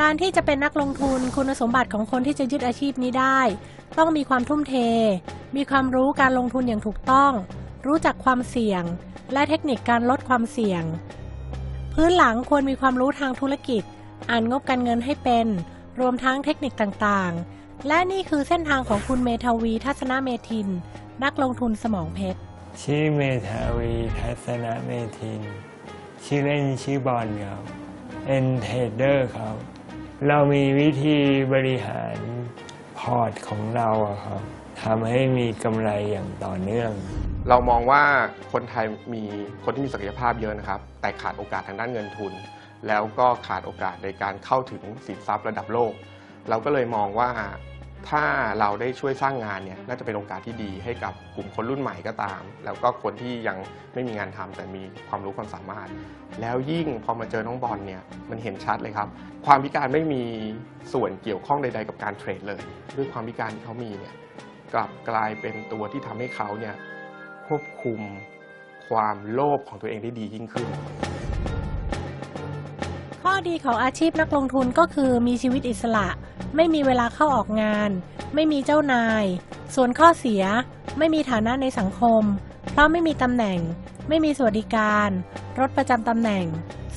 การที่จะเป็นนักลงทุนคุณสมบัติของคนที่จะยึดอาชีพนี้ได้ ต้องมีความทุ่มเท มีความรู้การลงทุนอย่างถูกต้อง รู้จักความเสี่ยง และเทคนิคการลดความเสี่ยง พื้นหลังควรมีความรู้ทางธุรกิจ อ่านงบการเงินให้เป็น รวมทั้งเทคนิคต่างๆ และนี่คือเส้นทางของคุณเมทาวี ทัศนเมทิน นักลงทุนสมองเพชรชื่อเมธาวีทัศนเมทิน ชื่อเล่นชื่อบอลครับเป็นเทรดเดอร์ครับ เรามีวิธีบริหารพอร์ตของเราครับทำให้มีกำไรอย่างต่อเนื่อง เรามองว่าคนไทยมีคนที่มีศักยภาพเยอะนะครับ แต่ขาดโอกาสทางด้านเงินทุน แล้วก็ขาดโอกาสในการเข้าถึงสินทรัพย์ระดับโลก เราก็เลยมองว่า ถ้าเราได้ช่วยสร้างงานเนี่ยน่าจะเป็นโอกาสที่ดีให้กับกลุ่มคนรุ่นใหม่ก็ตาม แล้วก็คนที่ยังไม่มีงานทำแต่มีความรู้ความสามารถ แล้วยิ่งพอมาเจอน้องบอลเนี่ยมันเห็นชัดเลยครับ ความพิการไม่มีส่วนเกี่ยวข้องใด ๆ กับการเทรดเลย ด้วยความพิการที่เขามีเนี่ยกลับกลายเป็นตัวที่ทำให้เขาเนี่ยควบคุมความโลภของตัวเองได้ดียิ่งขึ้น ดีของอาชีพนักลงทุนก็คือมีชีวิตอิสระ ไม่มีเวลาเข้าออกงาน ไม่มีเจ้านาย ส่วนข้อเสีย ไม่มีฐานะในสังคม เพราะไม่มีตำแหน่ง ไม่มีสวัสดิการ รถประจำตำแหน่ง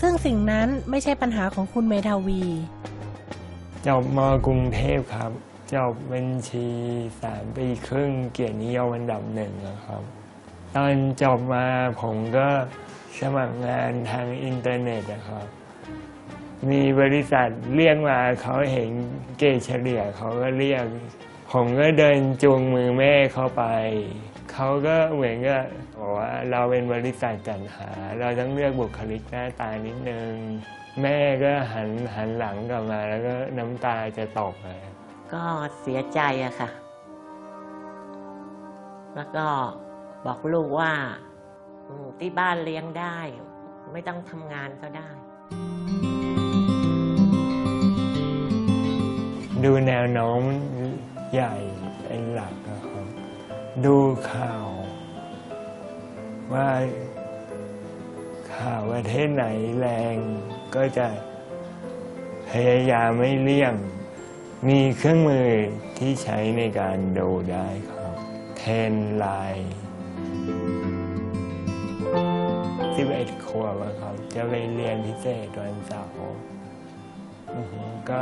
ซึ่งสิ่งนั้นไม่ใช่ปัญหาของคุณเมทาวี จบมกรุงเทพครับจบบัญชีสามปีครึ่งเกียรตินิยมอันดับหนึ่งนะครับ ตอนจบมาผมก็สมัครงานทางอินเทอร์เน็ตนะครับ มีบริษัทเรียกมาเขาเห็นเกเฉลี่ยเขาก็เรียก ผมก็เดินจูงมือแม่เขาไป เขาก็เหมือนกับอกว่าเราเป็นบริษัทจัดหา เราต้องเลือกบุคลิกหน้าตานิดนึง แม่ก็หันหันหลังกลับมาแล้วก็น้ำตาจะตกเลยก็เสียใจอะค่ะ แล้วก็บอกลูกว่าที่บ้านเลี้ยงได้ ไม่ต้องทำงานก็ได้ ดูแนวโน้มใหญ่เป็นหลักนะครับ ดูข่าว ว่าข่าวประเทศไหนแรงก็จะพยายามไม่เลี่ยง มีเครื่องมือที่ใช้ในการดูได้ครับ เทนไลน์11ขวบอะครับ จะไปเรียนพิเศษวันเสาร์ก็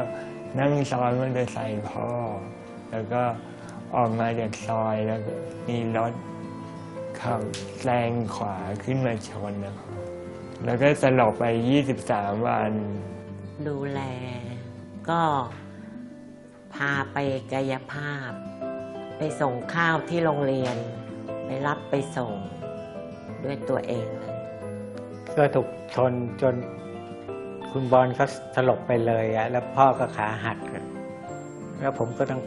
นั่งซ้อนมอเตอร์ไซค์พ่อ แล้วก็ออกมาจากซอยแล้วก็มีรถขับแซงขวาขึ้นมาชนนะครับแล้วก็สลบไป 23 วัน ดูแล ก็พาไปกายภาพ ไปส่งข้าวที่โรงเรียน ไปรับไปส่งด้วยตัวเองเลยก็ถูกชนจน คุณบอลเขาสลบไปเลยอะแล้วพ่อก็ขาหักแล้วผมก็ต้อง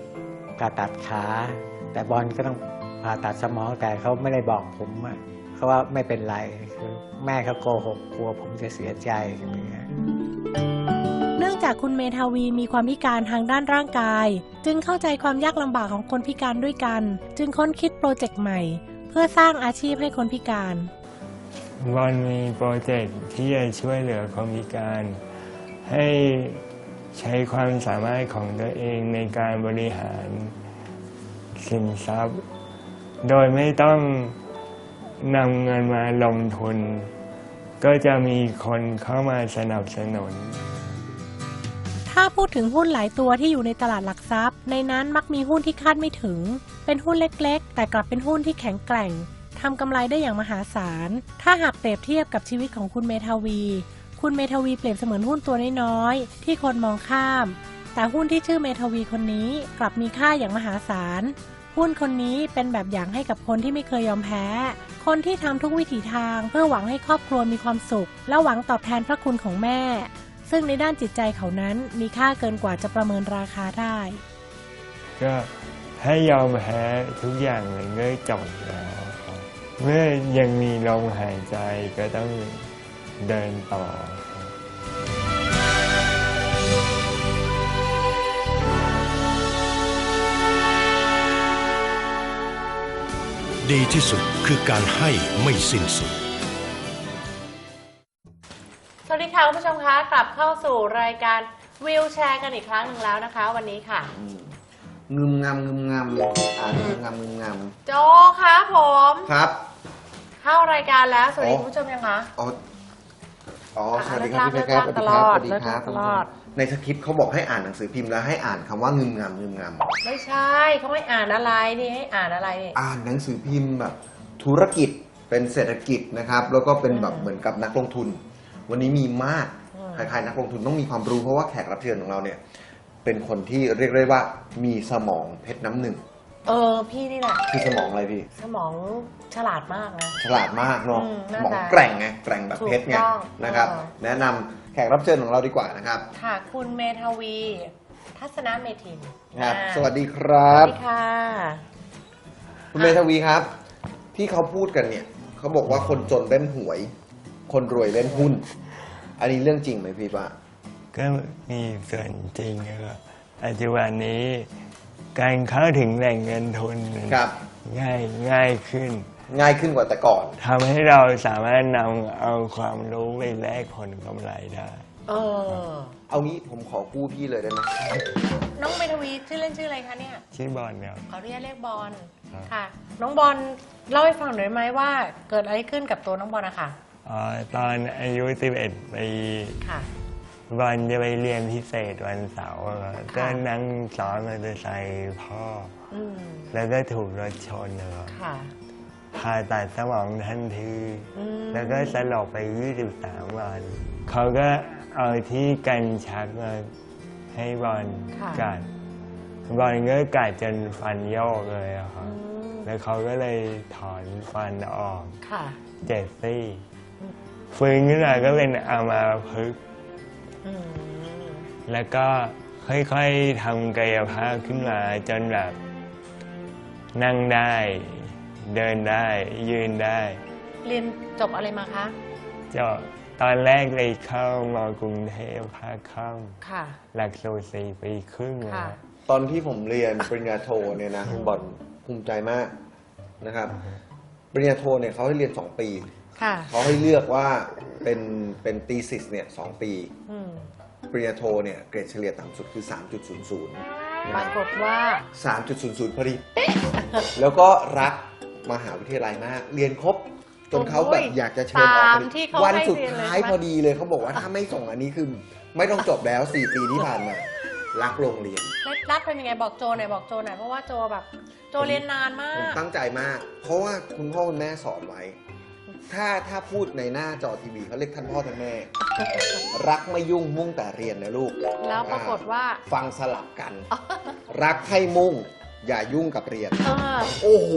ผ่าตัดขา แต่บอลก็ต้องผ่าตัดสมองแต่เขาไม่ได้บอกผมอะเขาว่าไม่เป็นไรคือแม่เขาโกหกกลัวผมจะเสียใจอย่างเงี้ยเนื่องจากคุณเมทาวีมีความพิการทางด้านร่างกาย จึงเข้าใจความยากลำบากของคนพิการด้วยกัน จึงค้นคิดโปรเจกต์ใหม่ เพื่อสร้างอาชีพให้คนพิการ บอลมีโปรเจกต์ที่จะช่วยเหลือคนพิการ ให้ใช้ความสามารถของตัวเองในการบริหารสินทรัพย์ โดยไม่ต้องนำเงินมาลงทุน ก็จะมีคนเข้ามาสนับสนุน ถ้าพูดถึงหุ้นหลายตัวที่อยู่ในตลาดหลักทรัพย์ ในนั้นมักมีหุ้นที่คาดไม่ถึง เป็นหุ้นเล็กๆ แต่กลับเป็นหุ้นที่แข็งแกร่ง ทำกำไรได้อย่างมหาศาล ถ้าหากเปรียบเทียบกับชีวิตของคุณเมทาวี คุณเมทาวีเปรียบเสมือนหุ้นตัวน้อยๆที่คนมองข้าม แต่หุ้นที่ชื่อเมทาวีคนนี้กลับมีค่าอย่างมหาศาล หุ้นคนนี้เป็นแบบอย่างให้กับคนที่ไม่เคยยอมแพ้ คนที่ทำทุกวิถีทางเพื่อหวังให้ครอบครัวมีความสุข และหวังตอบแทนพระคุณของแม่ ซึ่งในด้านจิตใจเขานั้นมีค่าเกินกว่าจะประเมินราคาได้ ก็ถ้ยอมแพ้ทุกอย่างเลยก็จบแล้ว เมื่อยังมีลมหายใจก็ต้องเดินต่อครับดีที่สุดคือการให้ไม่สิ้นสุด สวัสดีค่ะคุณผู้ชมคะกลับเข้าสู่รายการวิวแชร์กันอีกครั้งหนึ่งแล้วนะคะ วันนี้ค่ะอืมงึมงำงึมงำอ่านงึมงำงึมงโจคะผมำครับ เข้ารายการแล้ว สวัสดีอ๋อคุณผู้ชมยังคะ อ๋อ อ๋ออ่าสวัสดีครับพี่เลิเพกชรครับเลิสกวัสดีครับสวัสดีครับตลอด ในสคริปต์เขาบอกให้อ่านหนังสือพิมพ์แล้วให้อ่านคำว่างึมงำงึมงำไม่ใช่เขาไม่อ่านอะไรนี่ให้อ่านอะไรนี่อ่านหนังสือพิมพ์แบบธุรกิจเป็นเศรษฐกิจนะครับ แล้วก็เป็นแบบอืมเหมือนกับนักลงทุน วันนี้มีมากอืมคล้ายๆนักลงทุนต้องมีความรู้เพราะว่าแขกรับเชิญของเราเนี่ย เป็นคนที่เรียกได้ว่ามีสมองเพชรน้ำหนึ่ง เออพี่นี่แหละคือสมองอะไรพี่ สมองฉลาดมากนะ ฉลาดมากเนาะอืมสน่ามองจะแกร่งไงแกร่งแบบเพชรไงถูกต้องนะครับ เออ แนะนำแขกรับเชิญของเราดีกว่านะครับค่ะคุณเมทาวี ทัศนเมทินครับ อ่าสวัสดีครับสวัสดีค่ะ คุณเมธาวีครับ ที่เขาพูดกันเนี่ย เขาบอกว่าคนจนเล่นหวย คนรวยเล่นหุ้น อันนี้เรื่องจริงไหมพี่ป้าก็มีส่วนจริงนะครับปัจจุบันนี้ การเข้าถึงแหล่งเงินทุนครับ ง่ายง่ายขึ้น ง่ายขึ้นกว่าแต่ก่อนทำให้เราสามารถนำเอาความรู้ไปแลกผลกำไรได้ เออ เอางี้ผมขอกู้พี่เลยได้ไหมน้องเมทาวีชื่อเล่นชื่ออะไรคะเนี่ย ชื่อบอลเนี่ยเขาเรียกเรียกบอลครับ ค่ะ น้องบอลเล่าให้ฟังหน่อยไหมว่าเกิดอะไรขึ้นกับตัวน้องบอลอะค่ะอ๋อตอนอายุ 11 ปี ค่ะ บอลจะไปเรียนพิเศษวันเสาร์อะครับก็นั่งซ้อนมอเตอร์ไซค์พ่ออืมแล้วก็ถูกรถชนนะครับค่ะผ่าตัดสมองทันที อืมแล้วก็สลบไป 23 วัน เขาก็เอาที่กันชักมาให้บอลค่ะกัด บอลก็กัดจนฟันโยกเลยอะครัอืบมแล้วเขาก็เลยถอนฟันออกค่ะ เจ็ดซี่อืมฟื้นขึ้นมาก็เป็นอามาพึกษ์อืม แล้วก็ค่อยๆทำกายภาพขึ้นมาจนแบบ นั่งได้ เดินได้ ยืนได้ เรียนจบอะไรมาคะจะตอนแรกเลยเข้ามากรุงเทพภาคค่ค่ะำหลักสูตรสี่ปีครึ่งนะค่ะครับตอนที่ผมเรียนปริญญาโทเนี่ยนะคุณบอลภูมิใจมากนะครับ ปริญญาโทเนี่ยเขาให้เรียน2ปี ค่ะเขาให้เลือกว่าเป็นเป็นตีสิสเนี่ยสองปี อืมปริญญาโทเนี่ยเกรดเฉลี่ยต่ำสุดคือ 3.00ปรากฏว่า 3.00พอดี แล้วก็รักมหาวิทยาลัยมาก เรียนครบ จนเขาแบบอยากจะเชิญออกตามพอดีที่เขาวันให้สุดเรียนเลยท้ายใช่ไหมพอดีเลยเขาบอกว่าถ้าไม่ส่งอันนี้คือ ไม่ต้องจบแล้ว 4 ปีที่ผ่านมา รักโรงเรียน แล้วรัดเป็นยังไงบอกโจหน่อยบอกโจหน่อยเพราะว่าโจแบบ โจเรียนนานมาผมก ตั้งใจมาก เพราะว่าคุณพ่อคุณแม่สอนไว้ ถ้าถ้าพูดในหน้าจอทีวีเขาเรียกท่านพ่อท่านแม่ รักไม่ยุ่งมุ่งแต่เรียนนะลูกแล้วปรากฏว่าฟังสลับกัน รักให้มุ่ง อย่ายุ่งกับเรียน เออโอ้โห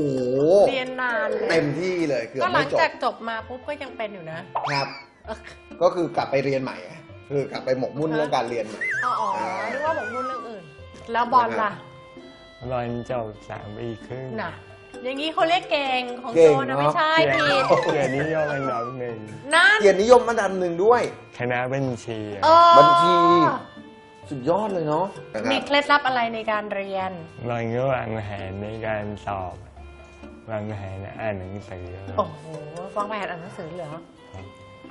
เรียนนานเลยเต็มที่เลยเกือบก็หลัไม่งจบจากจบมาปุ๊บก็ยังเป็นอยู่นะครับ เออก็คือกลับไปเรียนใหม่อะคือกลับไปหมกมุ่นเรื่องการเรียนใหม่ อ๋ออ๋อนึกว่าบอกมุ่นเรื่องอื่น แล้วบอลล่ะ บอลจบสามปีครึ่ง น่ะ อย่างนี้เขาเรียกเก่งของเก่โจงนะเนอะ ไม่ใช่เกียรผิดติเกียรตินิยมอันดับหนึ่งนั่นเกียรตินิยมอันดับหนึ่งด้วย คณะบัญชีอะเออบัญชี สุดยอดเลยเนาะนะครับมีเคล็ดลับอะไรในการเรียนบอลก็วางแผนในการสอบวางแผนอ่านหนังสือโอ้โหฟังไปอ่านหนังสือเหรอ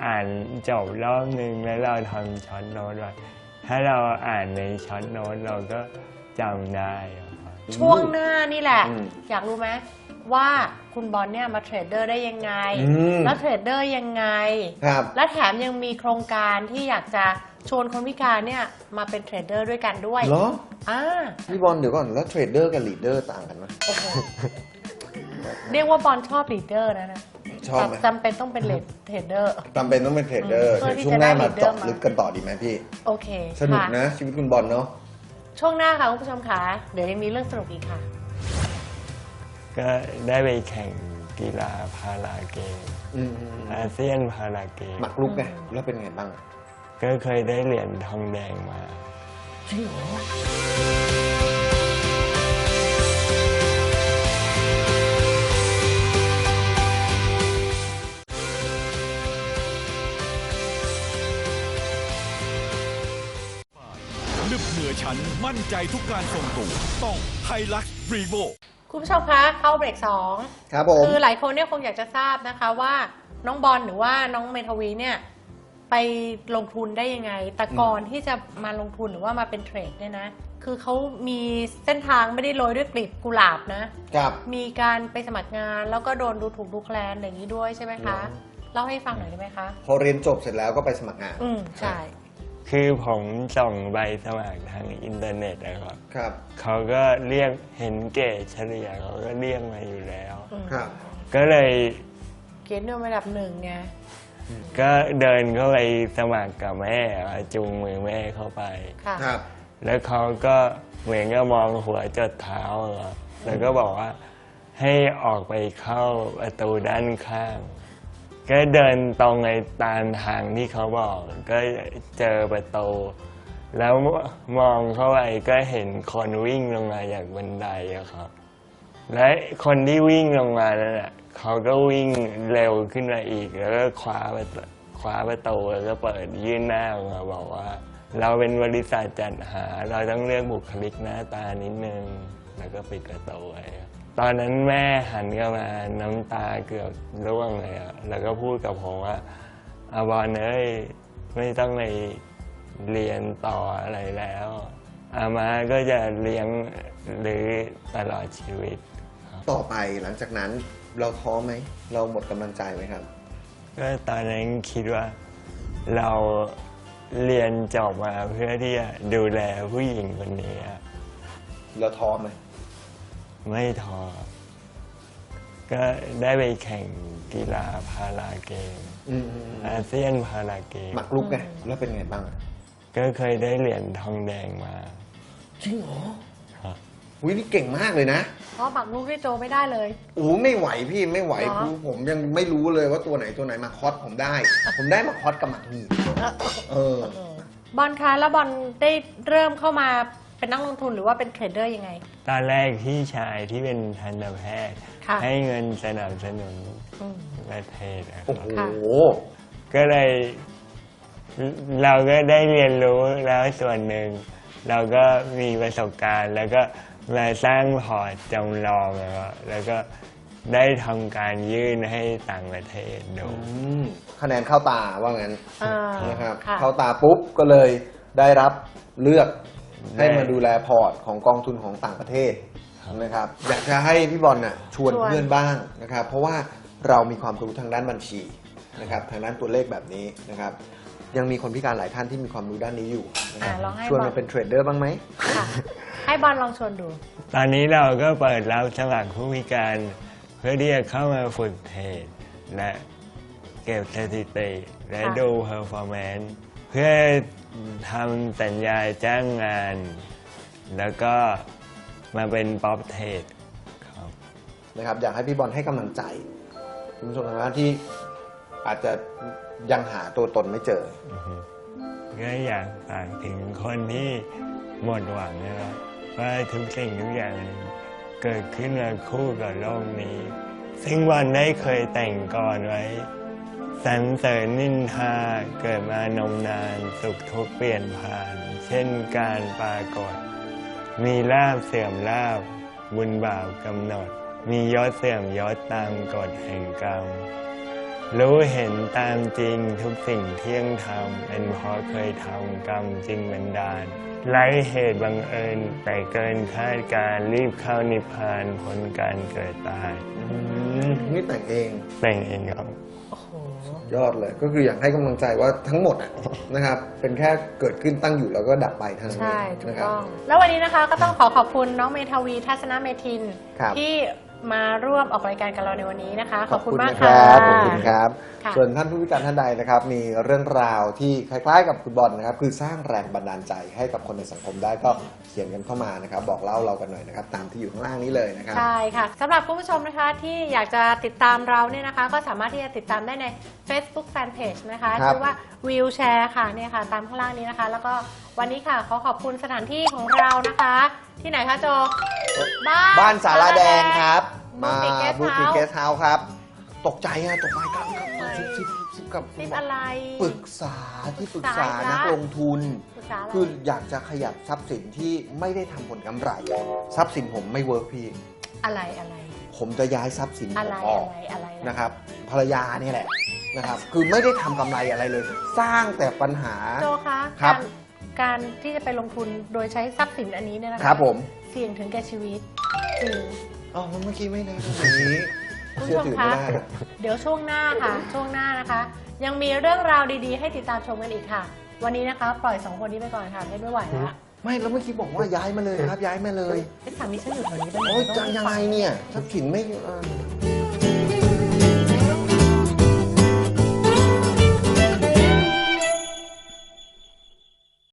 อ่านจบรอบหนึ่งแล้วเราทำช็อตโน้ตไว้ถ้าเราอ่านในช็อตโน้ตเราก็จำได้อะครับ ช่วงหน้านี่แหละ อืมอยากรู้ไหมว่าคุณบอลเนี่ยมาเทรดเดอร์ได้ยังไง อืม แล้วเทรดเดอร์ยังไง ครับ และแถมยังมีโครงการที่อยากจะชวนคนพิการเนี่ยมาเป็นเทรดเดอร์ด้วยกันด้วยเหรอ อ่าพี่บอลเดี๋ยวก่อนแล้วเทรดเดอร์กับลีดเดอร์ต่างกันไหมโอ้โหเรียกว่าบอลชอบลีดเดอร์นะนะชอบไหมจำเป็นต้องเป็นเลดเทรดเดอร์ จำเป็นต้องเป็นเทรดเดอร์เพื่อที่เดี๋ยวช่วงหน้าจะได้มา leader เจาะมา ลึกกันต่อดีไหมพี่ โอเคสนุกค่ นะชีวิตคุณบอลเนาะ ช่วงหน้าค่ะคุณผู้ชมค่ะเดี๋ยวยังมีเรื่องสนุกอีกค่ะ ก็ได้ไปแข่งกีฬาพาราเกมอืมอาเซียนพาราเกมหมักลุกไงแล้วเป็นไงบ้างก็เคยได้เหรียญทองแดงมานึบ มั่นใจทุกการทรงตัว ต้องไฮลักซ์รีโวคุณผู้ชมคะเข้าเบรกสองครับผมคือหลายคนเนี่ยคงอยากจะทราบนะคะว่าน้องบอลหรือว่าน้องเมทาวีเนี่ยไปลงทุนได้ยังไง แต่ก่อนที่จะมาลงทุนหรือว่ามาเป็นเทรดเนี่ยนะ คือเขามีเส้นทางไม่ได้โรยด้วยกลีบกุหลาบนะครับ มีการไปสมัครงานแล้วก็โดนดูถูกดูแคลนอย่างนี้ด้วยใช่ไหมคะอืมเล่าให้ฟังหน่อยได้ไหมคะ พอเรียนจบเสร็จแล้วก็ไปสมัครงาน อืมใช่ คือผมส่งใบสมัครทางอินเทอร์เน็ตนะครับครับ เขาก็เรียกเห็นเกรดเฉลี่ยเขาก็เรียกมาอยู่แล้วอืมครับ ก็เลยเกณฑ์เดินระดับหนึ่งไงก็เดินเข้าไปสมัครกับแม่อะจูงมือแม่เข้าไป ค่ะครับ แล้วเขาก็เหมือนก็มองหัวจดเท้าอะครับแล้วก็บอกว่าให้ออกไปเข้าประตูด้านข้าง ก็เดินตรงในตามทางที่เขาบอก ก็เจอประตู แล้วมองเข้าไปก็เห็นคนวิ่งลงมาจากบันไดอะครับ และคนที่วิ่งลงมานั่นแหละเขาก็วิ่งเร็วขึ้นมาอีก แล้วก็คว้าประตูคว้าประตูแล้วก็เปิดยื่นหน้าออกมาบอกว่า เราเป็นบริษัทจัดหา เราต้องเลือกบุคลิกหน้าตานิดนึง แล้วก็ปิดประตูไว้ ตอนนั้นแม่หันเข้ามาน้ำตาเกือบร่วงเลยอะแล้วก็พูดกับผมว่าอาบอลเอ้ยไม่ต้องไปเรียนต่ออะไรแล้ว อามาก็จะเลี้ยงหรือตลอดชีวิตต่อไปหลังจากนั้นเราท้อไหม เราหมดกำลังใจไหมครับ ก็ตอนนั้นคิดว่าเราเรียนจบมาเพื่อที่จะดูแลผู้หญิงคนนี้อะเราท้อไหม ไม่ท้อก็ได้ไปแข่งกีฬาพาราเกมอืมอืมอืมอาเซียนพาราเกม หมักลุกไงแล้วเป็นไงบ้างอะก็เคยได้เหรียญทองแดงมา จริงเหรอครับ อุ้ยนี่เก่งมากเลยนะเพราะหมักลูกด้วยโจไม่ได้เลยโอ้ไม่ไหวพี่ไม่ไหวเหรอ คือผมยังไม่รู้เลยว่าตัวไหนตัวไหนมาคอสผมได้ ผมได้มาคอสกับหมักหมีเออบอลคะแล้วบอลได้เริ่มเข้ามา เป็นนักลงทุนหรือว่าเป็นเทรดเดอร์ยังไง ตอนแรกพี่ชายที่เป็นทันตแพทย์ ค่ะ ให้เงินสนับสนุนอืมประเทศนะคโอ้รับ โห ค่ะ ก็เลยเราก็ได้เรียนรู้แล้วส่วนหนึ่ง เราก็มีประสบการณ์ แล้วก็มาสร้างพอร์ตจำลองแล้วก็แล้วก็ได้ทำการยื่นให้ต่างประเทศดู อืมคะแนนเข้าตาว่างั้นอ่านะครับ ค่ะ เข้าตาปุ๊บก็เลยได้รับเลือกได้ ให้มาดูแลพอร์ตของกองทุนของต่างประเทศครับนะครับอยากจะให้พี่บอลน่ะชวนชวน เพื่อนบ้างนะครับ เพราะว่าเรามีความรู้ทางด้านบัญชีนะครับทางด้านตัวเลขแบบนี้นะครับ ยังมีคนพิการหลายท่านที่มีความรู้ด้านนี้อยู่นะคอ่ารับลองให้ชวนบอมาล เป็นเทรดเดอร์บ้างไหม ค่ะ ให้บอลลองชวนดู ตอนนี้เราก็เปิดรับสมัครผู้พิการเพื่อที่จะเข้ามาฝึกเทรดและเก็บสถิติและค่ะ ดูเพอร์ฟอร์แมนซ์เพื่อ ทำสัญญาจ้างงาน แล้วก็มาเป็นป๊อปเทรดครับนะครับอยากให้พี่บอลให้กำลังใจคุณผู้ชมทางบ้านที่อาจจะยังหาตัวตนไม่เจอก็อยากฝากถึงคนที่หมดหวังนะครับว่าทุกสิ่งทุกอย่างเกิดขึ้นมาคู่กับโลกนี้ ซึ่งวันได้เคยแต่งก่อนไว้ สรรเสริญนินทาเกิดมานมนานสุขทุกข์เปลี่ยนผ่าน เช่นการปรากฏ มีลาบเสื่อมลาบบุญบาปกำหนด มียศเสื่อมยศตามกฎแห่งกรรม รู้เห็นตามจริงทุกสิ่งเที่ยงธรรมเป็นเพราะเคยทำกรรมจริงบันดาลไร้เหตุบังเอิญแต่เกินคาดการรีบเข้านิพพานพ้นการเกิดตายอืมนี่แต่งเอง แต่งเองครับโอ้โห ยอดเลย ก็คืออยากให้กำลังใจว่าทั้งหมดอะนะครับ เป็นแค่เกิดขึ้นตั้งอยู่แล้วก็ดับไปเท่านั้นเอใช่งถูกนะครับ ต้อง แล้ววันนี้นะคะก็ต้องขอขอบคุณน้องเมทาวีทัศนเมทิน ครับ ที่ มาร่วมออกรายการกับเราในวันนี้นะคะ ขอบคุณมากนะค่ะ รับขอบคุณครับ ค่ะ ส่วนท่านผู้พิการท่านใดนะครับ มีเรื่องราวที่คล้ายๆ กับคุณบอลนะครับ คือสร้างแรงบันดาลใจให้กับคนในสังคมได้ก็เขียนกันเข้ามานะครับ บอกเล่าเรากันหน่อยนะครับ ตามที่อยู่ข้างล่างนี้เลยนะครับ ใช่ค่ะสำหรับคุณผู้ชมนะคะที่อยากจะติดตามเราเนี่ยนะคะ ก็สามารถที่จะติดตามได้ใน Facebook Fanpage นะคะครับ ชื่อว่า Wheelchair ค่ะเนี่ยค่ะ ตามข้างล่างนี้นะคะ แล้วก็วันนี้ค่ะขอขอบคุณสถานที่ของเรานะคะ ที่ไหนคะโจ บ้านบ้านสาราแดงครับบูมาติเกสบูติเฮาเกส์สเฮาส์ครับ ตกใจอะตกใจครับครับมาซิบซิบซิบกับซิปอะไร ปรึกษาที่ปรึกษาปรึกษาอะไรนักคะลงทุนปรึกษาอะไรคืออยากจะขยับทรัพย์สินที่ไม่ได้ทำผลกำไร ทรัพย์สินผมไม่เวิร์กพี่อะไรอะไร ผมจะย้ายทรัพย์สินผอะไรมออกอะไรอะไรนะครับ ภรรยาเนี่ยแหละนะครับ คือไม่ได้ทำกำไรอะไรเลย สร้างแต่ปัญหาโจคะครับการการที่จะไปลงทุนโดยใช้ทรัพย์สินอันนี้เนี่ยนะะครับผม เสี่ยงถึงแก่ชีวิตจริง อ๋อเมื่อกี้ไม่นะอย่างนี้คุณเชื่อผู้ชถืมอไม่คะ ได้นะเดี๋ยวช่วงหน้าค่ะ ช่วงหน้านะคะ ยังมีเรื่องราวดีๆ ให้ติดตามชมกันอีกค่ะ วันนี้นะคะ ปล่อยสองคนนี้ไปก่อนค่ะไม่ไหวแล้วไม่แล้วเมื่อกี้บอกว่าย้ายมาเลยครับย้ายมาเลย เอ๊ะสามีฉันอยู่แถวนี้ด้วยโอ้ยจะยังไงเนี่ยทรัพย์สินไม่เออ